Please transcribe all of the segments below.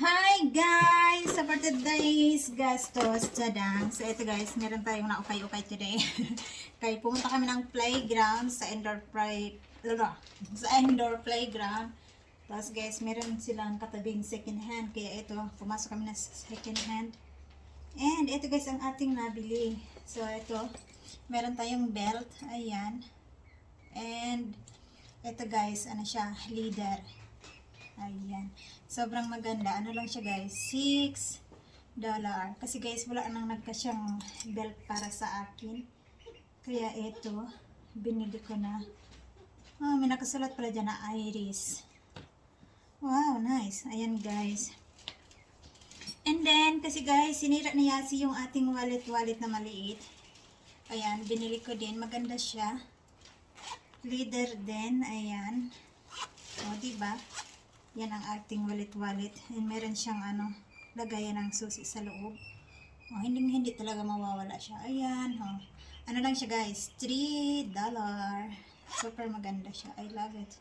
Hi guys! So for today's gastos tadang. So ito guys, meron tayong naukay-ukay today. Kaya pumunta kami ng playground sa indoor play lala, sa indoor playground. Tapos guys, meron silang katabing second hand. Kaya ito, pumasok kami na second hand. And ito guys ang ating nabili. So ito, meron tayong belt. Ayan. And ito guys, ano siya, leader. Ayan. Sobrang maganda. Ano lang siya guys? 6 dollar. Kasi guys, wala nang nagkasyang belt para sa akin. Kaya ito, binili ko na. Oh, may nakasulat pala dyan na iris. Wow, nice. Ayan guys. And then, kasi guys, sinira ni Yasi yung ating wallet-wallet na maliit. Ayan, binili ko din. Maganda siya. Leader din. Ayan. O, diba? Yan ang ating wallet-wallet. And meron siyang ano, lagayan ng susi sa loob. O, hindi hindi talaga mawawala siya. Ayan, o. Ano lang siya guys? 3 dollar. Super maganda siya. I love it.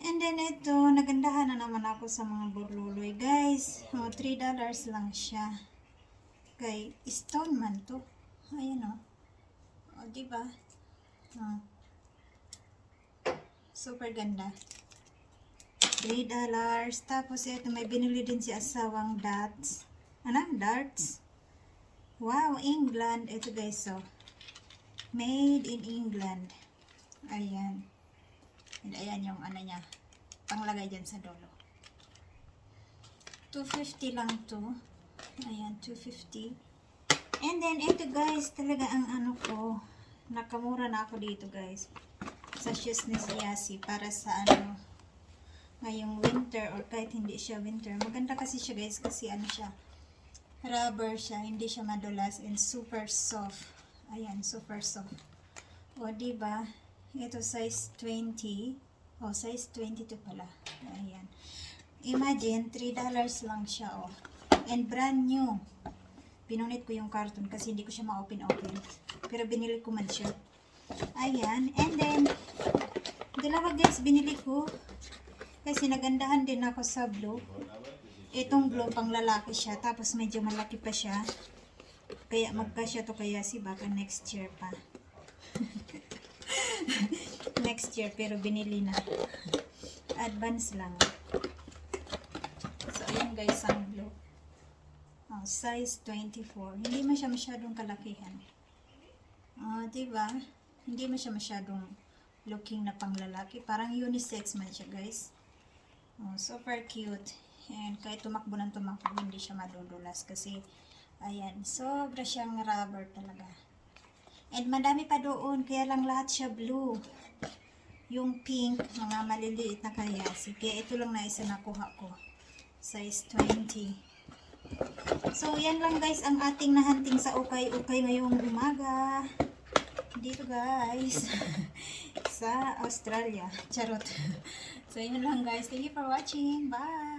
And then ito, nagandahan na naman ako sa mga burluloy. Guys, o, 3 dollars lang siya. Kay, stone man to. Ayan o. O, diba? O. Super ganda. 3 dollars. Tapos ito, may binili din si asawang dots. Ano? Darts? Wow, England. Ito guys, so. Made in England. Ayan. And ayan yung ano niya. Panglagay dyan sa dulo. 250 lang to. Ayan, 250. And then, ito guys, talaga ang ano ko. Nakamura na ako dito guys. Sa shoes ni Yasi para sa ano, ngayong winter or kahit hindi siya winter. Maganda kasi siya guys kasi ano siya, rubber siya, hindi siya madulas and super soft. Ayan, super soft. O, ba? Ito size 20. O, size 22 pala. Ayan. Imagine, $3 lang siya, o. And brand new. Pinunit ko yung carton kasi hindi ko siya ma-open-open. Pero binili ko man siya. Ayan. And then, dalawa guys, binili ko. Kasi nagandahan din ako sa blue. Itong blue, pang lalaki siya. Tapos medyo malaki pa siya. Kaya magkasya to kaya si baka next year pa. next year, pero binili na. Advance lang. So, ayan guys, ang blue. Oh, size 24. Hindi man siya masyadong kalakihan. Oh, diba? Hindi man siya masyadong looking na panglalaki. Parang unisex man siya, guys. Oh, super cute. And kahit tumakbo ng tumakbo, hindi siya madudulas kasi ayan, sobra siyang rubber talaga. And madami pa doon, kaya lang lahat siya blue. Yung pink, mga maliliit na kayasi. Kaya ito lang na isa nakuha ko. Size 20. So, yan lang guys ang ating nahanting sa ukay-ukay ngayong umaga. Dito guys. sa Australia. Charot. So, yun lang guys. Thank you for watching. Bye!